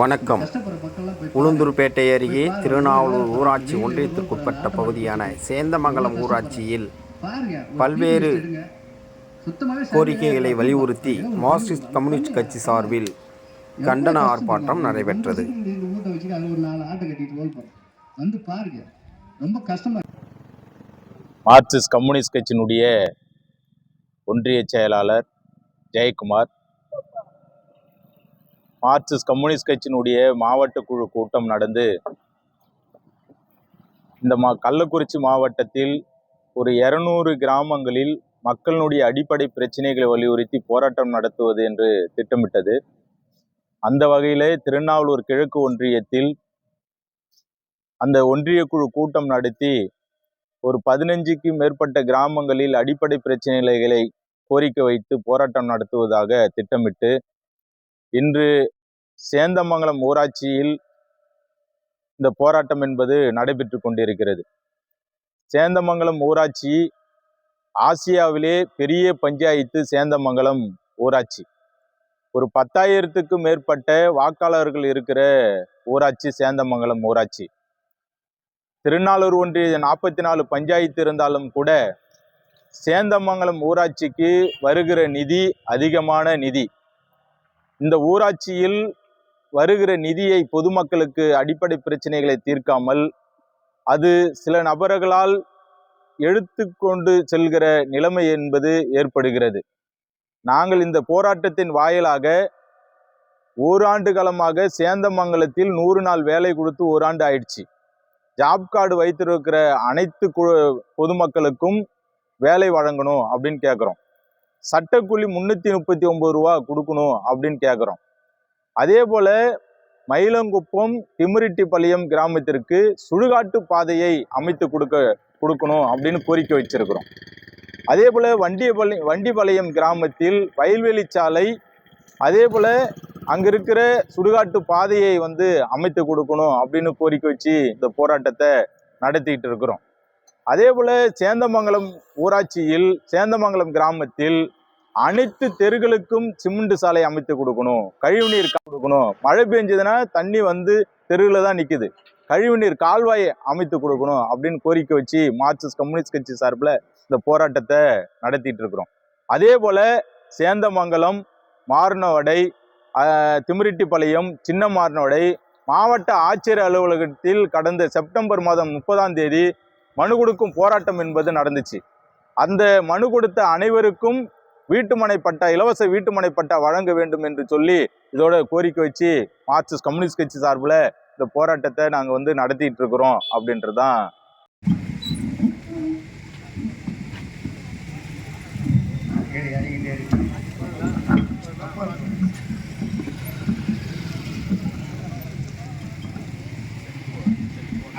வணக்கம். உளுந்தூர்பேட்டை அருகே திருநாவலூர் ஊராட்சி ஒன்றியத்திற்குட்பட்ட பகுதியான சேந்தமங்கலம் ஊராட்சியில் பல்வேறு கோரிக்கைகளை வலியுறுத்தி மார்க்சிஸ்ட் கம்யூனிஸ்ட் கட்சி சார்பில் கண்டன ஆர்ப்பாட்டம் நடைபெற்றது. மார்க்சிஸ்ட் கம்யூனிஸ்ட் கட்சியினுடைய ஒன்றிய செயலாளர் ஜெயக்குமார் மார்க்சிஸ்ட் கம்யூனிஸ்ட் கட்சியினுடைய மாவட்ட குழு கூட்டம் நடந்து இந்த மா கள்ளக்குறிச்சி மாவட்டத்தில் ஒரு இரநூறு கிராமங்களில் மக்களினுடைய அடிப்படை பிரச்சனைகளை வலியுறுத்தி போராட்டம் நடத்துவது என்று திட்டமிட்டது. அந்த வகையிலே திருநாவலூர் கிழக்கு ஒன்றியத்தில் அந்த ஒன்றிய குழு கூட்டம் நடத்தி ஒரு பதினஞ்சுக்கும் மேற்பட்ட கிராமங்களில் அடிப்படை பிரச்சனைகளை கோரிக்கை வைத்து போராட்டம் நடத்துவதாக திட்டமிட்டு இன்று சேந்தமங்கலம் ஊராட்சியில் இந்த போராட்டம் என்பது நடைபெற்று கொண்டிருக்கிறது. சேந்தமங்கலம் ஊராட்சி ஆசியாவிலே பெரிய பஞ்சாயத்து சேந்தமங்கலம் ஊராட்சி. ஒரு பத்தாயிரத்துக்கும் மேற்பட்ட வாக்காளர்கள் இருக்கிற ஊராட்சி சேந்தமங்கலம் ஊராட்சி. திருநாளூர் ஒன்றிய நாற்பத்தி நாலு பஞ்சாயத்து இருந்தாலும் கூட சேந்தமங்கலம் ஊராட்சிக்கு வருகிற நிதி அதிகமான நிதி. இந்த ஊராட்சியில் வருகிற நிதியை பொதுமக்களுக்கு அடிப்படை பிரச்சனைகளை தீர்க்காமல் அது சில நபர்களால் எடுத்துக்கொண்டு செல்கிற நிலைமை என்பது ஏற்படுகிறது. நாங்கள் இந்த போராட்டத்தின் வாயிலாக ஓராண்டு காலமாக சேந்தமங்கலத்தில் நூறு நாள் வேலை கொடுத்து ஓராண்டு ஆயிடுச்சு. ஜாப் கார்டு வைத்திருக்கிற அனைத்து கு பொதுமக்களுக்கும் வேலை வழங்கணும் அப்படின்னு கேட்குறோம் சட்டக்கூலி முந்நூற்றி முப்பத்தி ஒம்பது ரூபா கொடுக்கணும் அப்படின்னு கேட்குறோம் அதே போல் மயிலங்குப்பம் திமிரிட்டிப்பாளையம் கிராமத்திற்கு சுடுகாட்டு பாதையை அமைத்து கொடுக்க கொடுக்கணும் அப்படின்னு கோரிக்கை வச்சிருக்கிறோம். அதே போல் வண்டியபாளையம் வண்டிபாளையம் கிராமத்தில் வயல்வெளி சாலை அதே போல் அங்கே இருக்கிற சுடுகாட்டு பாதையை வந்து அமைத்து கொடுக்கணும் அப்படின்னு கோரிக்கை வச்சு இந்த போராட்டத்தை நடத்திக்கிட்டு இருக்கிறோம். அதே போல் சேந்தமங்கலம் ஊராட்சியில் சேந்தமங்கலம் கிராமத்தில் அனைத்து தெருகளுக்கும் சிமெண்ட் சாலை அமைத்து கொடுக்கணும். கழிவுநீர் கொடுக்கணும். மழை பெஞ்சதுன்னா தண்ணி வந்து தெருவில் தான் நிற்குது கழிவுநீர் கால்வாயை அமைத்து கொடுக்கணும் அப்படின்னு கோரிக்கை வச்சு மார்க்சிஸ்ட் கம்யூனிஸ்ட் கட்சி சார்பில் இந்த போராட்டத்தை நடத்திட்டு இருக்கிறோம். அதே போல் சேந்தமங்கலம் மார்னவடை ஆஹ், திமிரிட்டிப்பாளையம் சின்ன மார்னவடை மாவட்ட ஆட்சியர் அலுவலகத்தில் கடந்த செப்டம்பர் மாதம் முப்பதாம் தேதி மனு கொடுக்கும் போராட்டம் என்பது நடந்துச்சு. அந்த மனு கொடுத்த அனைவருக்கும் வீட்டுமனை பட்டா இலவச வீட்டுமனை பட்டா வழங்க வேண்டும் என்று சொல்லி இதோட கோரிக்கை வச்சு மார்க்சிஸ்ட் கம்யூனிஸ்ட் கட்சி சார்பில் இந்த போராட்டத்தை நாங்கள் வந்து நடத்திட்டு இருக்கிறோம் அப்படின்றது தான்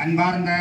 அன்பார்ந்த